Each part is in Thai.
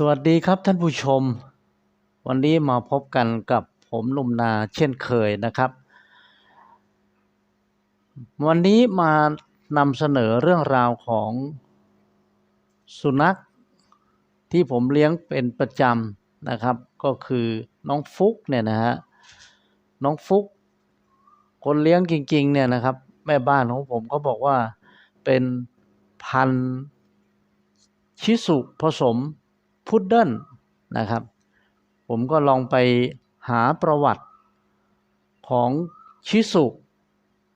สวัสดีครับท่านผู้ชม วันนี้มาพบกันกับผมหนุ่มนาเช่นเคยนะครับ วันนี้มานำเสนอเรื่องราวของสุนัขที่ผมเลี้ยงเป็นประจำนะครับ ก็คือน้องฟุกเนี่ยนะฮะน้องฟุก คนเลี้ยงจริงๆเนี่ยนะครับ แม่บ้านของผมเขาบอกว่าเป็นพันชิสุผสม พุดเดิ้ลนะครับ ผมก็ลองไปหาประวัติของชิสุ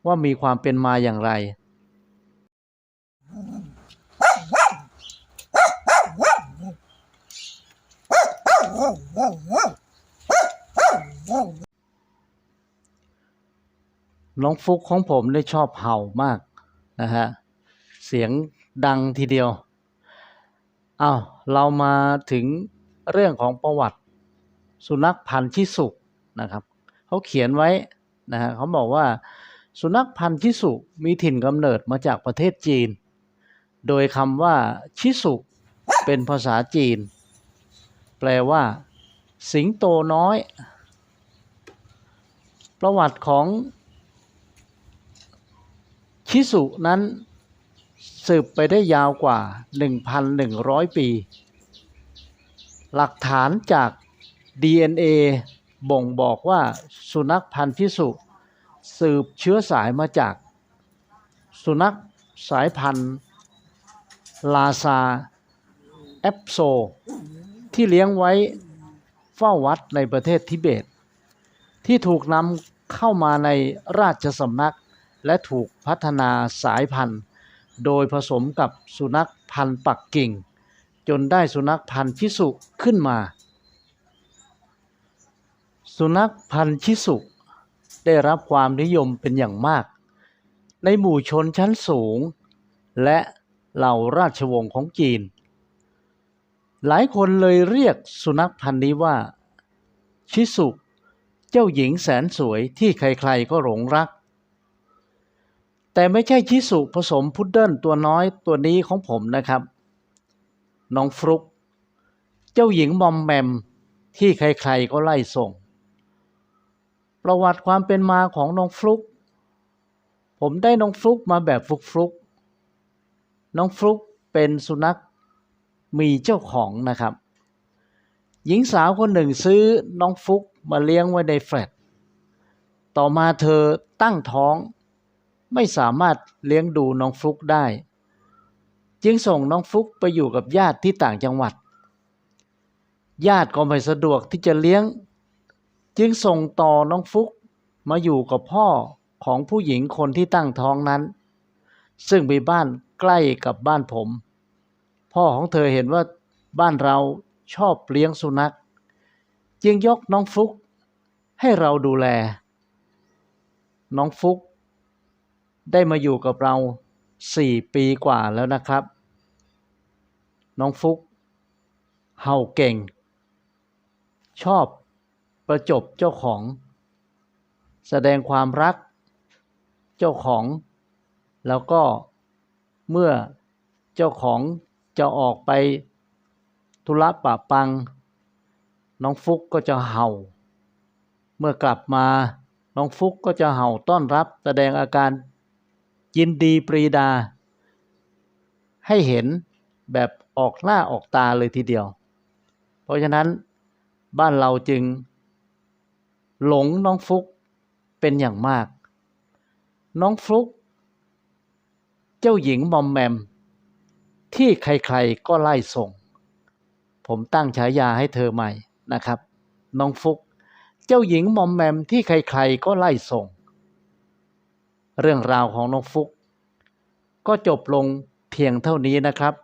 ว่ามีความเป็นมาอย่างไร น้องฟุกของผมได้ชอบเห่ามากนะฮะ เสียงดังทีเดียวอ้าว เรามาถึงเรื่องของประวัติสุนัขพันธุ์ชิสุนะครับเขาเขียนไว้นะฮะเขาบอกว่าสุนัขพันธุ์ชิสุมีถิ่นกำเนิดมาจากประเทศจีน โดยคำว่าชิสุเป็นภาษาจีน แปลว่า สิงโตน้อย ประวัติของชิสุนั้น สืบไปได้ยาวกว่า 1,100 ปี หลักฐานจาก DNA บ่งบอกว่าสุนัขพันธุ์ชิสุสืบเชื้อสายมาจาก สุนัขสายพันธุ์ลาซาแอปโซ ที่เลี้ยงไว้เฝ้าวัดในประเทศทิเบต ที่ถูกนำเข้ามาในราชสำนักและถูกพัฒนาสายพันธุ์ โดยผสมกับสุนัขพันธุ์ปักกิ่ง จนได้สุนัขพันธุ์ชิสุขึ้นมา สุนัขพันธุ์ชิสุได้รับความนิยมเป็นอย่างมาก ในหมู่ชนชั้นสูง และเหล่าราชวงศ์ของจีน หลายคนเลยเรียกสุนัขพันธุ์นี้ว่า ชิสุ เจ้าหญิงแสนสวยที่ใครๆก็หลงรัก แต่ไม่ใช่ชิสุผสมพุดเดิ้ลตัวน้อยตัวนี้ของผมนะครับ น้องฟลุก เจ้าหญิงมอมแมมที่ใครๆก็ไล่ส่ง ประวัติความเป็นมาของน้องฟลุก ผมได้น้องฟลุกมาแบบฟลุกฟลุกๆน้องฟลุกเป็นสุนัขมีเจ้าของนะครับ หญิงสาวคนหนึ่งซื้อน้องฟลุกมาเลี้ยงไว้ในแฟลตต่อมาเธอตั้งท้อง ไม่สามารถเลี้ยงดูน้องฟลุกได้ จึงส่งน้องฟลุกไปอยู่กับญาติที่ต่างจังหวัด ญาติก็ไม่สะดวกที่จะเลี้ยง จึงส่งต่อน้องฟลุกมาอยู่กับพ่อของผู้หญิงคนที่ตั้งท้องนั้น ซึ่งมีบ้านใกล้กับบ้านผม พ่อของเธอเห็นว่าบ้านเราชอบเลี้ยงสุนัข จึงยกน้องฟลุกให้เราดูแล น้องฟลุก ได้มาอยู่กับเราสี่ปีกว่าแล้วนะครับ น้องฟุกเห่าเก่ง ชอบประจบเจ้าของ แสดงความรักเจ้าของ แล้วก็เมื่อเจ้าของจะออกไปธุระปะปัง น้องฟุกก็จะเห่า เมื่อกลับมาน้องฟุกก็จะเห่าต้อนรับ แสดงอาการ ยินดีปรีดา ให้เห็นแบบออกหน้าออกตาเลยทีเดียว เพราะฉะนั้นบ้านเราจึงหลงน้องฟุกเป็นอย่างมาก น้องฟลุก เจ้าหญิงมอมแมม ที่ใครๆก็ไล่ส่ง ผมตั้งฉายาให้เธอใหม่นะครับ น้องฟุก เจ้าหญิงมอมแมมที่ใครๆก็ไล่ส่ง เรื่องราวของน้องฟุก ก็จบลงเพียงเท่านี้นะครับ